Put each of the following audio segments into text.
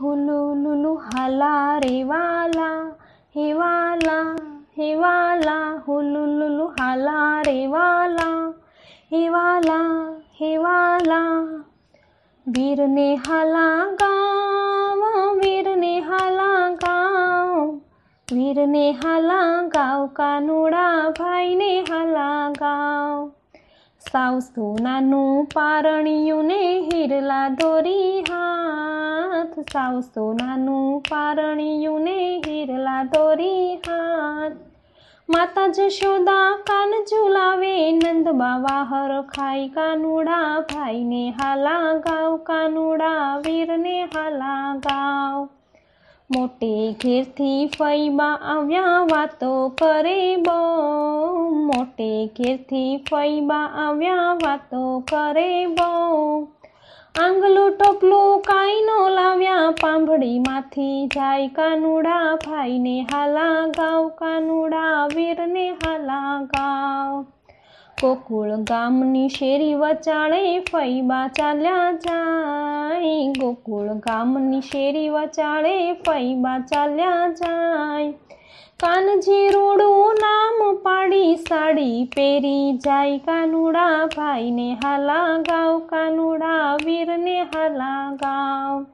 હુલુલુલુ હાલા રે વાલા હે વાલા હે વાલા હુલુલુલુ હાલા રે વાલા હે વાલા હે વાલા વીરને હાલા ગાવ વીરને હાલા ગાવ વીરને હાલા ગાવ કાનુડા ભાઈને હાલા ગાવ સાવ સોનાનું પારણિયું હિરલા દોરી હાથ સાવ સોનાનું પારણિયું ને હિરલા દોરી હાથ. માતા જશોદા કાન ઝુલાવે, નંદ બાવા હર ખાઈ કાનુડા, ભાઈને હાલા ગાવ, કાનુડા વીરને હાલા ગાવ. મોટે ઘેરથી ફૈબા આવ્યા, વાતો કરે બો મોટે ઘેરથી ફૈબા આવ્યા, વાતો કરે બહુ. આંગલું કાંઈ નો લાવ્યા. પાંભળીમાંથી જાય કાનુડા, ભાઈને હાલા ગાવ. કાનુડા વીરને હાલા ગાવ. ગોકુળ ગામની શેરી વચાળે ફૈબા ચાલ્યા જાય. ગોકુળ ગામની શેરી વચાળે ફૈબા ચાલ્યા જાય. કાનજી રોડું નામ પાડી સાડી પહેરી જાય કાનુડા ભાઈને હાલા ગાવ કાનુડા વીરને હાલા ગાવ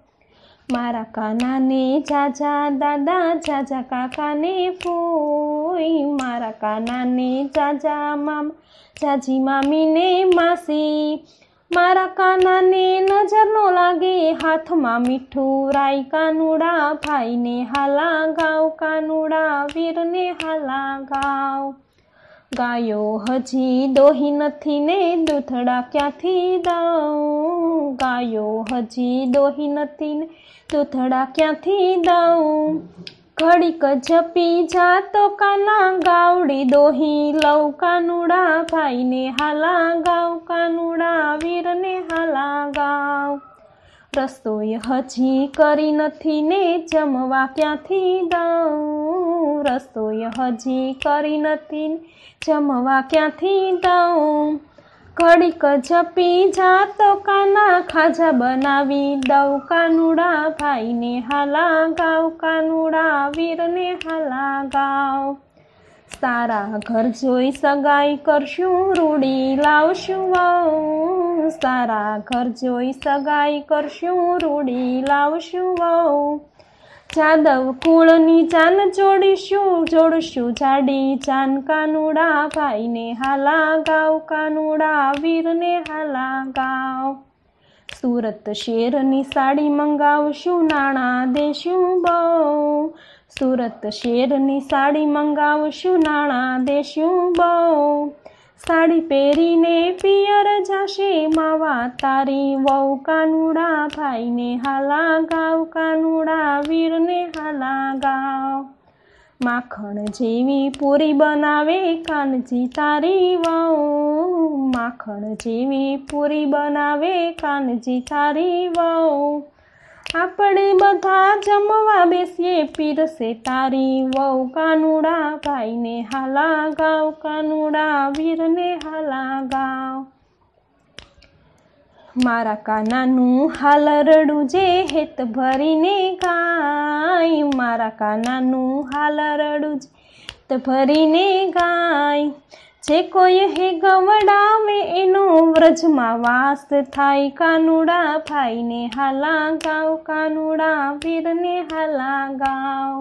મારા કાનાને જાજા દાદા, જાજા કાકાને ફોઈ. મારા કાનાને જાજા મામ, જાજી મામીને માસી. મારા કાનાને નજર નો લાગે, હાથમાં મીઠું રાઈ કાનુડા, ભાઈને હાલા ગાવ, કાનુડા વીરને હાલા ગાવ. ગાયો હજી દોહી નથી ને દૂધડા ક્યાંથી દઉં ગાયો હજી દોહી નથી ને દૂધડા ક્યાંથી દઉં ઘડીક જપી જાતો કાના ગાવડી દોહી લવ કાનુડા ભાઈને હાલા ગાવ, કાનુડા વીરને હાલા ગાવ. રસોઈ હજી કરી નથી ને જમવા ક્યાંથી દઉં રસોઈ હજી કરી નથી જમવા ક્યાંથી દઉં ઘડીક જપી જાતો કાના ખાજા બનાવી દઉં કાનુડા ભાઈને હાલા ગાવ, કાનુડા વીરને હાલા ગાવ. સારા ઘર જોઈ સગાઈ કરશું, રૂડી લાવશું વહુ. સારા ઘર જોઈ સગાઈ કરશું, રૂડી લાવશું વહુ. જાદવ કુળની ચાન જોડીશું, જોડશું જાડી ચાન કાનુડા, ભાઈને હાલા ગાવ, કાનુડા વીરને હાલા ગાવ. સુરત શેરની સાડી મંગાવશું, નાણાં દેશું બહુ. સુરત શેરની સાડી મંગાવશું, નાણાં દેશું બહુ. સાડી પહેરીને પિયર જાશે માવા, તારી વહુ કાનુડા, ભાઈને હાલા ગાવ કાનુડા વીરને હાલા ગાવ માખણ જેવી પૂરી બનાવે કાનજી તારી વહુ, માખણ જેવી પૂરી બનાવે કાનજી તારી વહુ. આપણે બધા જમવા બેસીએ પીરસે તારી વહુ કાનુડા ભાઈને હાલા ગાવ કાનુડા વીરને હાલા ગાવ મારા કાનાનું હાલ રડું જે હેત ભરીને ગાય. મારા કાનાનું હાલ રડું જે હેત ભરીને ગાય. જે કોઈ હે ગવડાવે એનો વ્રજમાં વાસ થાય. કાનુડા ભાઈને હાલા ગાવ કાનુડા વીરને હાલા ગાવ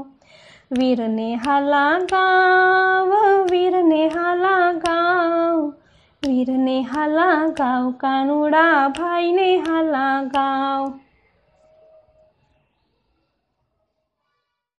વીરને હાલા ગાવ વીરને હાલા ગાવ વીરને હાલા ગાવ કાનુડા ભાઈને હાલા ગાવ